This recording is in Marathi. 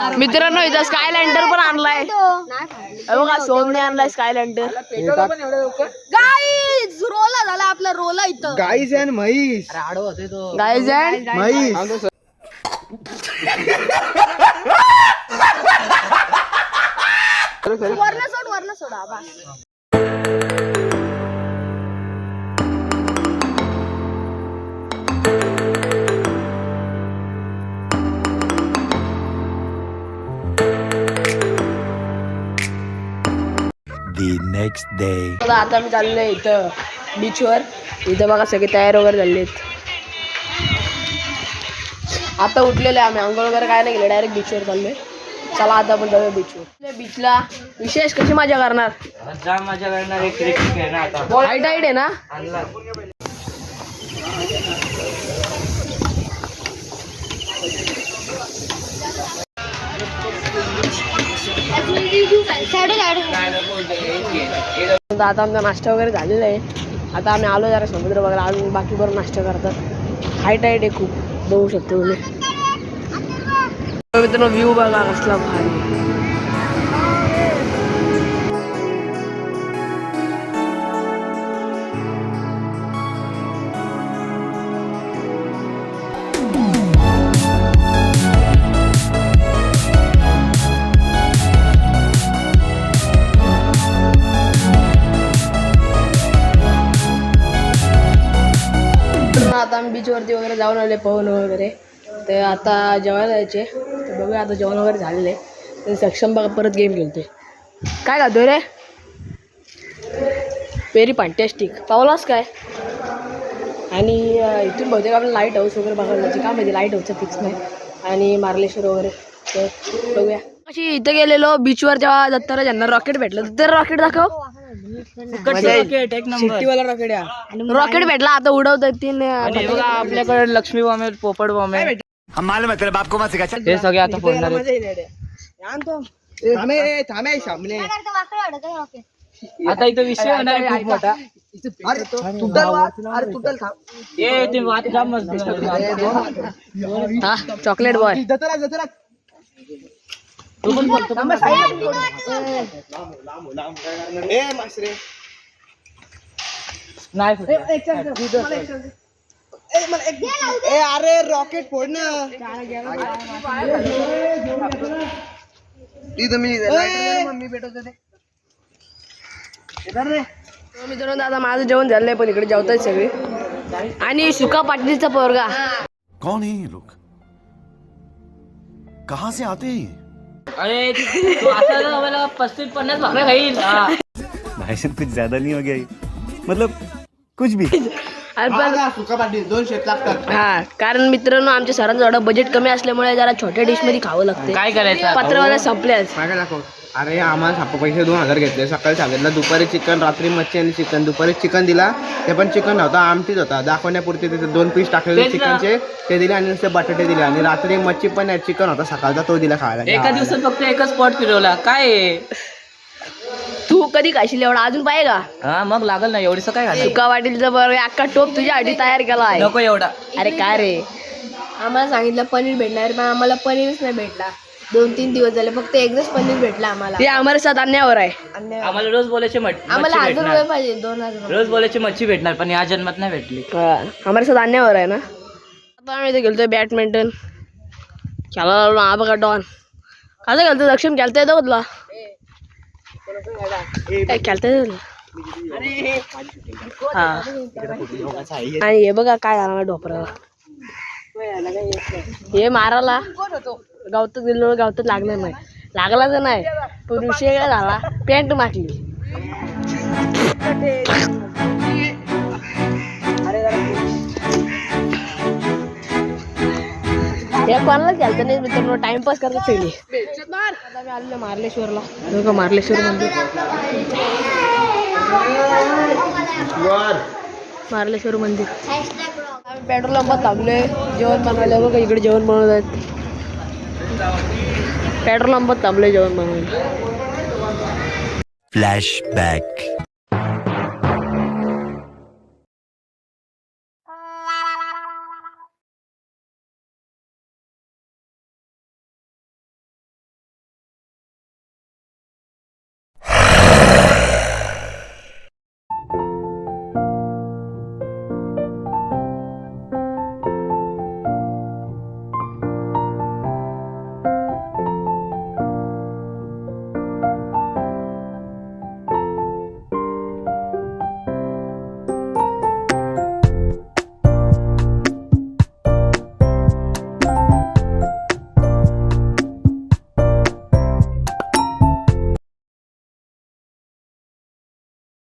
मित्रांनो इथं स्काय लँडर पण आणलाय. हे बघा सोमने आणलाय स्काय लँडर गाईज रोला झाला आपला रोला इथं. गाईस आणि म्हैस. गाईज अँड म्हैस. वरनं सोड वरनं सोडा बस The next day. आता मी चाललोय इथं बीचवर इथं बघा सगळे तयार वगैरे झालेत. आता उठलेले आम्ही आंघोळ वगैरे काय नाही गेले डायरेक्ट बीचवर चाललोय. चला आता आपण जाऊया बीचवर बीचला विशेष कशी मजा करणार? जाम मजा करणार एक क्रिकेट खेळणार आता. हाईट हाईट आहे ना? आणला. आता आता आमचा नाश्ता वगैरे झालेला आहे. आता आम्ही आलो जरा समुद्र वगैरे अजून बाकी बरं नाश्ता करतात. हाईट हाईट आहे खूप बघू शकतो तुम्ही. मित्रांनो व्ह्यू बघा कसला भारी. बीचवरती वगैरे जाऊन आले पोहून वगैरे. तर आता जेवायला जायचे. तर बघूया आता जेवण वगैरे झालेले. तर सक्षम बघा परत गेम खेळतोय. काय खातोय रे? व्हेरी फॅन्टॅस्टिक पावलास काय? आणि इथून बहुतेक आपल्याला लाइट हाऊस वगैरे बघायला जायची. काय माहिती लाइट हाऊसचं फिक्स नाही. आणि मार्लेश्वर वगैरे. तर बघूया. अशी इथं गेलेलो बीचवर जेव्हा दत्तरा ज्यांना रॉकेट भेटलं. तर रॉकेट दाखव. रॉकेट एक नंबर वाला रॉकेट रॉकेट भेटला आता उडवतात तीन आणि बघा आपल्याकडे लक्ष्मी बॉम्ब आहे पोपट बॉम्ब आहे. हम मालूम है तेरे बाप को मत सिखा हे सगळे आता थांबे सामने आता इथं विषय होणार आहे खूप मोठा. अरे तुटल वाच अरे तुटल थांब. ए ते वाद जाम मस्त. आहे. हा चॉकलेट बॉय जतरा जतरा. तू पण बोलतो. थांबा साईड ए मासरे नाही अरे रॉकेट फोड ना. मी मम्मी भेटत होते. मित्रांनो आता माझं जेवण झालंय पण इकडे जेवताय सगळे. आणि सुका पाटलीचा पोरगा. कौन है ये लोग? कहाँ से आते हैं ये? अरे तू आता तर आम्हाला पस्तीस पन्नास भाकऱ्या खाईल हा. कुछ ज्यादा नहीं हो गया ये मतलब कुछ भी आणि पण सुका पाटील दोन शेत लागतात हा कारण मित्रांनो आमच्या सरांचं थोडं बजेट कमी असल्यामुळे जरा छोट्या डिशमध्ये खावं लागते काय करायचं आता? पत्रवाला संपले आज. मागे दाखव अरे आम्हाला साप पैसे दोन हजार घेतले. सकाळी सांगितलं दुपारी चिकन रात्री मच्छी आणि चिकन दुपारी चिकन दिला. ते पण चिकन नव्हता आमटीच होता. दाखवण्यापुरते तिथे दोन पीस टाकलेले. चिकनचे ते दिले आणि नुसते बटाटे दिले. आणि रात्री मच्छी पण चिकन होता सकाळचा तो दिला खायला. एका दिवसात फक्त एकच स्पॉट फिरवला. काय? तू कधी खाशील एवढा? अजून पाहिजे का? हा मग लागल ना एवढीच काय घाल सुका पाटीलचा बरोबर अख्खा टोप तुझ्या आधी तयार केला आहे नको एवढा. अरे काय रे? आम्हाला सांगितलं पनीर भेटणार पण आम्हाला पनीरच नाही भेटला दोन तीन दिवस झाले. फक्त एकदाच पनीर भेटला आम्हाला. ते आम्हाला साथ अन्यायावर आहे. आणि आम्हाला रोज बोलायचे मट- आम्हाला मच्छी हजार भेटणार. रुपये पाहिजे दोन हजार रुपये. रोज बोलायची मच्छी भेटणार पण या जन्मात नाही भेटली. हा, आम्हाला साथ अन्यायावर आहे ना. आता आम्ही इथे गेलतोय बॅडमिंटन. खेळायला लागलो हा बघा डॉन कसं खेळतो दक्षिण खेळता येतं का तुला ए, खेळता येतं तुला हा. आणि हे बघा काय झालं ढोपराला हे माराला गावतात गेलो गावतात लागलं नाही. लागला तर नाही. पण विषय काय झाला. पॅन्ट मारली हे कोणाला खेळतं नाही मित्रांनो. टाइमपास आता आम्ही आलेलो मार्लेश्वरला. मार्लेश्वर मंदिर. मार्लेश्वर मंदिर. आम्ही पेट्रोल पंपात थांबलोय. जेवण बनवायला बघा इकडे जेवण बनवत आहेत. पेट्रोल पंपात थांबलोय जेवण बनवायला फ्लैशबैक